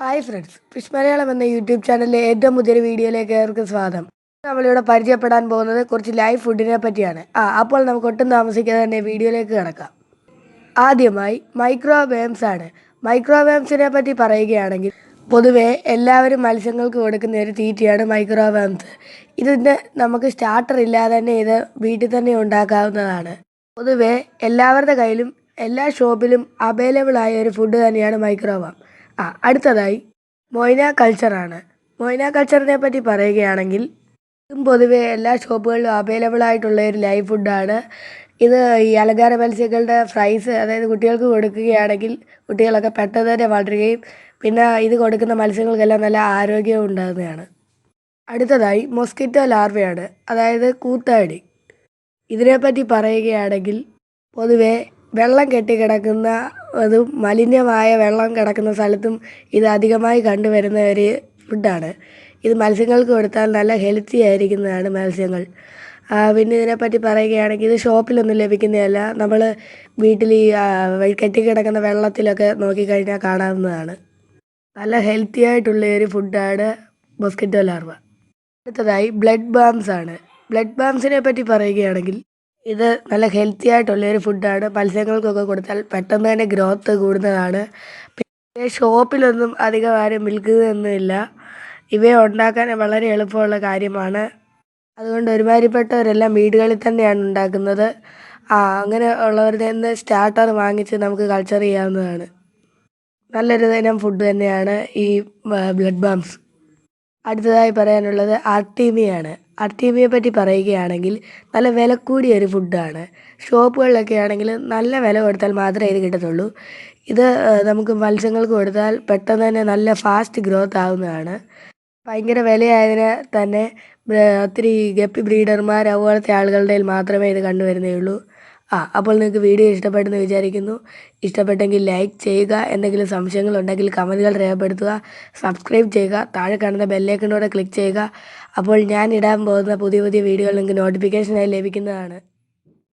Hi friends fish Malayalam എന്ന YouTube ചാനലിലെ ഏറ്റവും പുതിയൊരു വീഡിയോയിലേക്ക് ഏവർക്കും സ്വാഗതം. നമ്മളിവിടെ പരിചയപ്പെടാൻ പോകുന്നത് കുറച്ച് ലൈവ് ഫുഡിനെ പറ്റിയാണ്. ആ അപ്പോൾ നമുക്ക് ഒട്ടും താമസിക്കാതെ തന്നെ വീഡിയോയിലേക്ക് കിടക്കാം. ആദ്യമായി മൈക്രോവേംസ് ആണ്. മൈക്രോവേംസിനെ പറ്റി പറയുകയാണെങ്കിൽ പൊതുവേ എല്ലാവരും മത്സ്യങ്ങൾക്ക് കൊടുക്കുന്ന ഒരു തീറ്റയാണ് മൈക്രോവേംസ് ഇതിന്റെ നമുക്ക് സ്റ്റാർട്ടർ ഇല്ലാതെ തന്നെ ഇത് വീട്ടിൽ തന്നെ ഉണ്ടാക്കാവുന്നതാണ്. പൊതുവേ എല്ലാവരുടെ കയ്യിലും എല്ലാ ഷോപ്പിലും അവൈലബിൾ ആയ ഒരു ഫുഡ് തന്നെയാണ് മൈക്രോവേവ് ആ അടുത്തതായി മൊയ്ന കൾച്ചറാണ് മൊയ്ന കൾച്ചറിനെ പറ്റി പറയുകയാണെങ്കിൽ ഇതും പൊതുവേ എല്ലാ ഷോപ്പുകളിലും അവൈലബിൾ ആയിട്ടുള്ള ഒരു ലൈവ് ഫുഡാണ് ഇത് ഈ അലങ്കാര മത്സ്യങ്ങളുടെ ഫ്രൈസ് അതായത് കുട്ടികൾക്ക് കൊടുക്കുകയാണെങ്കിൽ കുട്ടികളൊക്കെ പെട്ടെന്ന് തന്നെ വളരുകയും പിന്നെ ഇത് കൊടുക്കുന്ന മത്സ്യങ്ങൾക്കെല്ലാം നല്ല ആരോഗ്യവും ഉണ്ടാകുന്നതാണ്. അടുത്തതായി മൊസ്കിറ്റോ ലാർവയാണ് അതായത് കൂത്താടി. ഇതിനെപ്പറ്റി പറയുകയാണെങ്കിൽ പൊതുവേ വെള്ളം കെട്ടിക്കിടക്കുന്ന അതും മലിനമായ വെള്ളം കിടക്കുന്ന സ്ഥലത്തും ഇത് അധികമായി കണ്ടുവരുന്ന ഒരു ഫുഡാണ്. ഇത് മത്സ്യങ്ങൾക്ക് കൊടുത്താൽ നല്ല ഹെൽത്തി ആയിരിക്കുന്നതാണ് മത്സ്യങ്ങൾ. പിന്നെ ഇതിനെപ്പറ്റി പറയുകയാണെങ്കിൽ ഇത് ഷോപ്പിലൊന്നും ലഭിക്കുന്നതല്ല. നമ്മൾ വീട്ടിൽ ഈ കെട്ടിക്കിടക്കുന്ന വെള്ളത്തിലൊക്കെ നോക്കിക്കഴിഞ്ഞാൽ കാണാവുന്നതാണ്. നല്ല ഹെൽത്തി ആയിട്ടുള്ള ഒരു ഫുഡാണ് മൊസ്കിറ്റോ ലാർവ. അടുത്തതായി ബ്ലഡ് ബാംസ് ആണ് ബ്ലഡ് ബാംസിനെ പറ്റി പറയുകയാണെങ്കിൽ ഇത് നല്ല ഹെൽത്തി ആയിട്ടുള്ളൊരു ഫുഡാണ് മത്സ്യങ്ങൾക്കൊക്കെ കൊടുത്താൽ പെട്ടെന്ന് തന്നെ ഗ്രോത്ത് കൂടുന്നതാണ്. പിന്നെ ഷോപ്പിലൊന്നും അധികം ആരും വിൽക്കുന്നൊന്നുമില്ല ഇവയെ ഉണ്ടാക്കാൻ വളരെ എളുപ്പമുള്ള കാര്യമാണ്. അതുകൊണ്ട് ഒരുമാതിരിപ്പെട്ടവരെല്ലാം വീടുകളിൽ തന്നെയാണ് ഉണ്ടാക്കുന്നത്. ആ അങ്ങനെ ഉള്ളവരുടെ നിന്ന് സ്റ്റാർട്ടർ വാങ്ങിച്ച് നമുക്ക് കൾച്ചർ ചെയ്യാവുന്നതാണ്. നല്ലൊരു ഇനം ഫുഡ് തന്നെയാണ് ഈ ബ്ലഡ് ബാംസ് അടുത്തതായി പറയാനുള്ളത് ആർട്ടീമിയാണ് ആർട്ടീമിയെ പറ്റി പറയുകയാണെങ്കിൽ നല്ല വില കൂടിയ ഒരു ഫുഡാണ് ഷോപ്പുകളിലൊക്കെ ആണെങ്കിൽ നല്ല വില കൊടുത്താൽ മാത്രമേ ഇത് കിട്ടത്തുള്ളൂ. ഇത് നമുക്ക് മത്സ്യങ്ങൾക്ക് കൊടുത്താൽ പെട്ടെന്ന് തന്നെ നല്ല ഫാസ്റ്റ് ഗ്രോത്ത് ആവുന്നതാണ്. ഭയങ്കര വിലയായതിന് തന്നെ ഒത്തിരി ഗപ്പി ബ്രീഡർമാർ അതുപോലത്തെ ആളുകളുടെ മാത്രമേ ഇത് കണ്ടുവരുന്നേ ഉള്ളൂ. ആ അപ്പോൾ നിങ്ങൾക്ക് വീഡിയോ ഇഷ്ടപ്പെട്ടെന്ന് വിചാരിക്കുന്നു. ഇഷ്ടപ്പെട്ടെങ്കിൽ ലൈക്ക് ചെയ്യുക. എന്തെങ്കിലും സംശയങ്ങളുണ്ടെങ്കിൽ കമന്റുകൾ രേഖപ്പെടുത്തുക. സബ്സ്ക്രൈബ് ചെയ്യുക. താഴെ കാണുന്ന ബെല്ലൈക്കണോടെ ക്ലിക്ക് ചെയ്യുക. അപ്പോൾ ഞാൻ ഇടാൻ പോകുന്ന പുതിയ പുതിയ വീഡിയോകൾ നിങ്ങൾക്ക് നോട്ടിഫിക്കേഷനായി ലഭിക്കുന്നതാണ്.